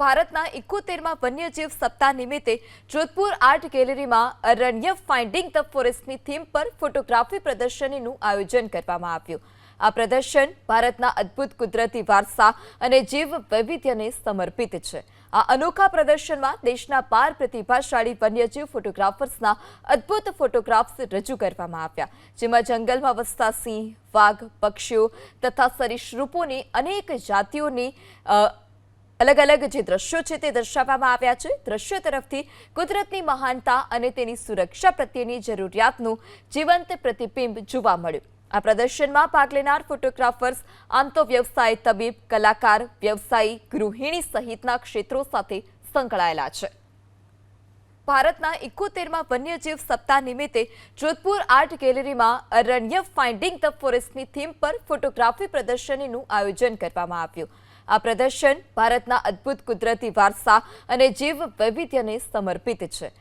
ભારતના ઇકોતેરમાં વન્યજીવ સપ્તાહ નિમિત્તે જોધપુર આર્ટ ગેલેરીમાં અરણ્ય ફાઇન્ડિંગ ધ ફોરેસ્ટની થીમ પર ફોટોગ્રાફી પ્રદર્શનીનું આયોજન કરવામાં આવ્યું. આ પ્રદર્શન ભારતના અદ્ભુત કુદરતી વારસા અને જીવ વૈવિધ્યને સમર્પિત છે. આ અનોખા પ્રદર્શનમાં દેશના બાર પ્રતિભાશાળી વન્યજીવ ફોટોગ્રાફર્સના અદ્ભુત ફોટોગ્રાફ્સ રજૂ કરવામાં આવ્યા, જેમાં જંગલમાં વસતા સિંહ, વાઘ, પક્ષીઓ તથા સરીસૃપોની અનેક જાતિઓની અલગ અલગ જે દ્રશ્યો છે તે દર્શાવવામાં આવ્યા છે. દ્રશ્યો તરફથી કુદરતની મહાનતા અને તેની સુરક્ષા પ્રત્યેની જરૂરિયાતનું જીવંત પ્રતિબિંબ જોવા મળ્યું. આ પ્રદર્શનમાં ભાગ લેનાર ફોટોગ્રાફર્સ, આમ તો વ્યવસાય તબીબ, કલાકાર, વ્યવસાયી, ગૃહિણી સહિતના ક્ષેત્રો સાથે સંકળાયેલા છે. ભારતના ઇકોતેરમાં વન્યજીવ સપ્તાહ નિમિત્તે જોધપુર આર્ટ ગેલેરીમાં અરણ્ય ફાઇન્ડિંગ ધ ફોરેસ્ટની થીમ પર ફોટોગ્રાફી પ્રદર્શનીનું આયોજન કરવામાં આવ્યું. આ પ્રદર્શન ભારતના અદ્ભુત કુદરતી વારસા અને જીવ વૈવિધ્યને સમર્પિત છે.